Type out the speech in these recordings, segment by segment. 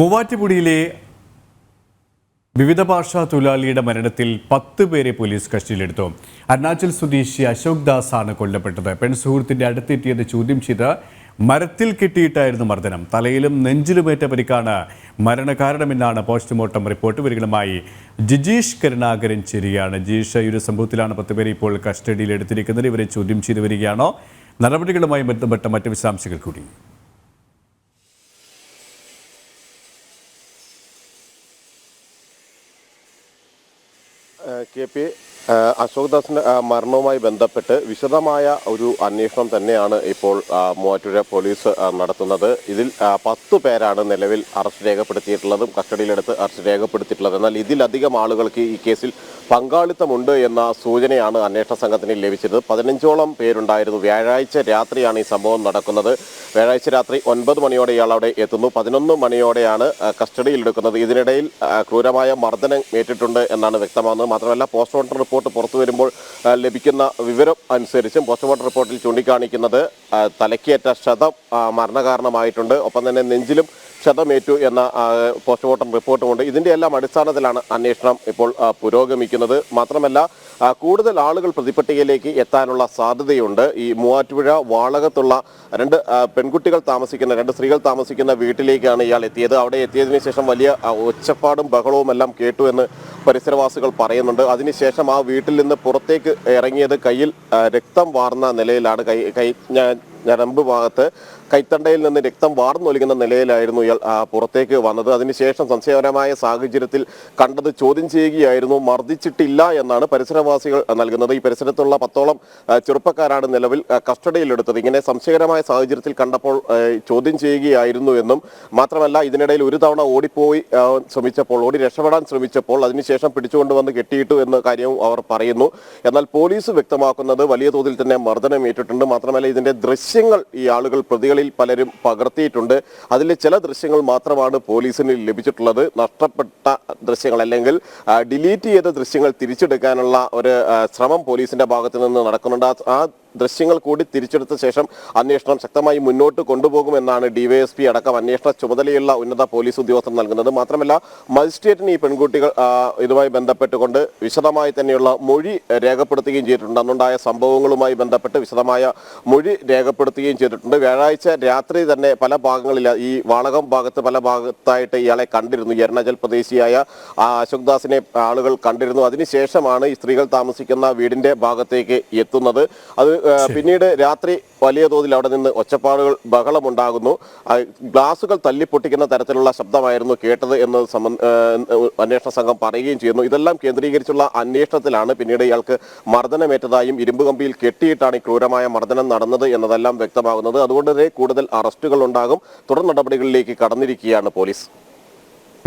മൂവാറ്റുപുഴയിലെ വിവിധ ഭാഷാ തൊഴിലാളിയുടെ മരണത്തിൽ പത്ത് പേരെ പോലീസ് കസ്റ്റഡിയിലെടുത്തു. അരുണാചൽ സ്വദേശി അശോക് ദാസ് ആണ് കൊല്ലപ്പെട്ടത് പെൺസുഹൃത്തിന്റെ അടുത്തെത്തിയത് ചോദ്യം ചെയ്ത് മരത്തിൽ കെട്ടിയിട്ടായിരുന്നു മർദ്ദനം. തലയിലും നെഞ്ചിലുമേറ്റ പരിക്കാണ് മരണകാരണമെന്നാണ് പോസ്റ്റ്മോർട്ടം റിപ്പോർട്ട് വരികളുമായി ജിജീഷ് കരുണാകരൻ ചെരിയാണ് ജിജീഷ് ഈ ഒരു സംഭവത്തിലാണ് പത്ത് പേരെ ഇപ്പോൾ കസ്റ്റഡിയിൽ എടുത്തിരിക്കുന്നത് ഇവരെ ചോദ്യം ചെയ്തു വരികയാണോ? നടപടികളുമായി ബന്ധപ്പെട്ട മറ്റ് വിശദാംശങ്ങൾ കൂടി. കെ പി അശോക് ദാസിന്റെ മരണവുമായി ബന്ധപ്പെട്ട് വിശദമായ ഒരു അന്വേഷണം തന്നെയാണ് ഇപ്പോൾ മൂവാറ്റുപുഴ പോലീസ് നടത്തുന്നത്. ഇതിൽ പത്തു പേരാണ് നിലവിൽ അറസ്റ്റ് രേഖപ്പെടുത്തിയിട്ടുള്ളതും കസ്റ്റഡിയിലെടുത്ത് അറസ്റ്റ് രേഖപ്പെടുത്തിയിട്ടുള്ളത്. എന്നാൽ ഇതിലധികം ആളുകൾക്ക് ഈ കേസിൽ പങ്കാളിത്തമുണ്ട് എന്ന സൂചനയാണ് അന്വേഷണ സംഘത്തിന് ലഭിച്ചത്. പതിനഞ്ചോളം പേരുണ്ടായിരുന്നു. വ്യാഴാഴ്ച രാത്രിയാണ് ഈ സംഭവം നടക്കുന്നത്. വ്യാഴാഴ്ച രാത്രി ഒൻപത് മണിയോടെ ഇയാൾ അവിടെ എത്തുന്നു. പതിനൊന്ന് മണിയോടെയാണ് കസ്റ്റഡിയിലെടുക്കുന്നത് ഇതിനിടയിൽ ക്രൂരമായ മർദ്ദനം ഏറ്റിട്ടുണ്ട് എന്നാണ് വ്യക്തമാകുന്നത്. മാത്രമല്ല പോസ്റ്റ്മോർട്ടം റിപ്പോർട്ട് പുറത്തു വരുമ്പോൾ ലഭിക്കുന്ന വിവരം അനുസരിച്ചും പോസ്റ്റ്മോർട്ടം റിപ്പോർട്ടിൽ ചൂണ്ടിക്കാണിക്കുന്നത് തലയ്ക്കേറ്റ ക്ഷതം മരണകാരണമായിട്ടുണ്ട്. ഒപ്പം തന്നെ നെഞ്ചിലും ക്ഷതമേറ്റു എന്ന പോസ്റ്റ്മോർട്ടം റിപ്പോർട്ടുമുണ്ട്. ഇതിന്റെ എല്ലാം അടിസ്ഥാനത്തിലാണ് അന്വേഷണം ഇപ്പോൾ പുരോഗമിക്കുന്നത്. മാത്രമല്ല കൂടുതൽ ആളുകൾ പ്രതിപ്പട്ടികയിലേക്ക് എത്താനുള്ള സാധ്യതയുണ്ട്. ഈ മൂവാറ്റുപുഴ വാളകത്തുള്ള രണ്ട് പെൺകുട്ടികൾ താമസിക്കുന്ന രണ്ട് സ്ത്രീകൾ താമസിക്കുന്ന വീട്ടിലേക്കാണ് ഇയാൾ എത്തിയത്. അവിടെ എത്തിയതിനു ശേഷം വലിയ ഒച്ചപ്പാടും ബഹളവും എല്ലാം കേട്ടു എന്ന് പരിസരവാസികൾ പറയുന്നുണ്ട്. അതിനുശേഷം ആ വീട്ടിൽ നിന്ന് പുറത്തേക്ക് ഇറങ്ങിയത് കയ്യിൽ രക്തം വാർന്ന നിലയിലാണ് കൈ കൈ ഞരമ്പ് ഭാഗത്ത് കൈത്തണ്ടയിൽ നിന്ന് രക്തം വാർന്നൊലിക്കുന്ന നിലയിലായിരുന്നു ഇയാൾ പുറത്തേക്ക് വന്നത്. അതിനുശേഷം സംശയകരമായ സാഹചര്യത്തിൽ കണ്ടത് ചോദ്യം ചെയ്യുകയായിരുന്നു. മർദ്ദിച്ചിട്ടില്ല എന്നാണ് പരിസരവാസികൾ നൽകുന്നത്. ഈ പരിസരത്തുള്ള പത്തോളം ചെറുപ്പക്കാരാണ് നിലവിൽ കസ്റ്റഡിയിലെടുത്തത്. ഇങ്ങനെ സംശയകരമായ സാഹചര്യത്തിൽ കണ്ടപ്പോൾ ചോദ്യം ചെയ്യുകയായിരുന്നു എന്നും മാത്രമല്ല ഇതിനിടയിൽ ഒരു തവണ ഓടിപ്പോയി ശ്രമിച്ചപ്പോൾ ഓടി രക്ഷപ്പെടാൻ ശ്രമിച്ചപ്പോൾ അതിനുശേഷം പിടിച്ചുകൊണ്ടുവന്ന് കെട്ടിയിട്ടു എന്ന കാര്യവും അവർ പറയുന്നു. എന്നാൽ പോലീസ് വ്യക്തമാക്കുന്നത് വലിയ തോതിൽ തന്നെ മർദ്ദനം ഏറ്റിട്ടുണ്ട് മാത്രമല്ല ഇതിന്റെ ദൃശ്യങ്ങൾ ഈ ആളുകൾ പ്രതികളിൽ പലരും പകർത്തിയിട്ടുണ്ട്. അതിൽ ചില ദൃശ്യങ്ങൾ മാത്രമാണ് പോലീസിന് ലഭിച്ചിട്ടുള്ളത്. നഷ്ടപ്പെട്ട ദൃശ്യങ്ങൾ അല്ലെങ്കിൽ ഡിലീറ്റ് ചെയ്ത ദൃശ്യങ്ങൾ തിരിച്ചെടുക്കാനുള്ള ഒരു ശ്രമം പോലീസിന്റെ ഭാഗത്ത് നിന്ന് നടക്കുന്നുണ്ട്. ആ- ദൃശ്യങ്ങൾ കൂടി തിരിച്ചെടുത്ത ശേഷം അന്വേഷണം ശക്തമായി മുന്നോട്ട് കൊണ്ടുപോകുമെന്നാണ് ഡിവൈഎസ്പി അടക്കം അന്വേഷണ ചുമതലയുള്ള ഉന്നത പോലീസ് ഉദ്യോഗസ്ഥർ നൽകുന്നത്. മാത്രമല്ല മജിസ്ട്രേറ്റിന് ഈ പെൺകുട്ടികൾ ഇതുമായി ബന്ധപ്പെട്ടുകൊണ്ട് വിശദമായി തന്നെയുള്ള മൊഴി രേഖപ്പെടുത്തുകയും ചെയ്തിട്ടുണ്ട്. അന്നുണ്ടായ സംഭവങ്ങളുമായി ബന്ധപ്പെട്ട് വിശദമായ മൊഴി രേഖപ്പെടുത്തുകയും ചെയ്തിട്ടുണ്ട്. വ്യാഴാഴ്ച രാത്രി തന്നെ പല ഭാഗങ്ങളിൽ ഈ വാളകം ഭാഗത്ത് പല ഭാഗത്തായിട്ട് ഇയാളെ കണ്ടിരുന്നു. അരുണാചൽ പ്രദേശിയായ അശോക് ദാസിനെ ആളുകൾ കണ്ടിരുന്നു. അതിനുശേഷമാണ് ഈ സ്ത്രീകൾ താമസിക്കുന്ന വീടിന്റെ ഭാഗത്തേക്ക് എത്തുന്നത്. അത് പിന്നീട് രാത്രി വലിയ തോതിൽ അവിടെ നിന്ന് ഒച്ചപ്പാടുകൾ ബഹളമുണ്ടാകുന്നു. ഉണ്ടാകുന്നു ഗ്ലാസുകൾ തല്ലിപ്പൊട്ടിക്കുന്ന തരത്തിലുള്ള ശബ്ദമായിരുന്നു കേട്ടത് എന്ന് അന്വേഷണ സംഘം പറയുകയും ചെയ്യുന്നു. ഇതെല്ലാം കേന്ദ്രീകരിച്ചുള്ള അന്വേഷണത്തിലാണ് പിന്നീട് ഇയാൾക്ക് മർദ്ദനമേറ്റതായും ഇരുമ്പ് കമ്പിയിൽ കെട്ടിയിട്ടാണ് ഈ ക്രൂരമായ മർദ്ദനം നടന്നത് എന്നതെല്ലാം വ്യക്തമാകുന്നത്. അതുകൊണ്ട് തന്നെ കൂടുതൽ അറസ്റ്റുകൾ ഉണ്ടാകും. തുടർ നടപടികളിലേക്ക് കടന്നിരിക്കുകയാണ് പോലീസ്.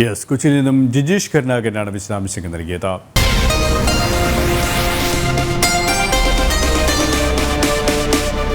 യെസ് കൊച്ചിയിൽ നിന്നും ജിജീഷ് കരുണാകരനാണ് വിശദാംശങ്ങൾ നൽകിയത്.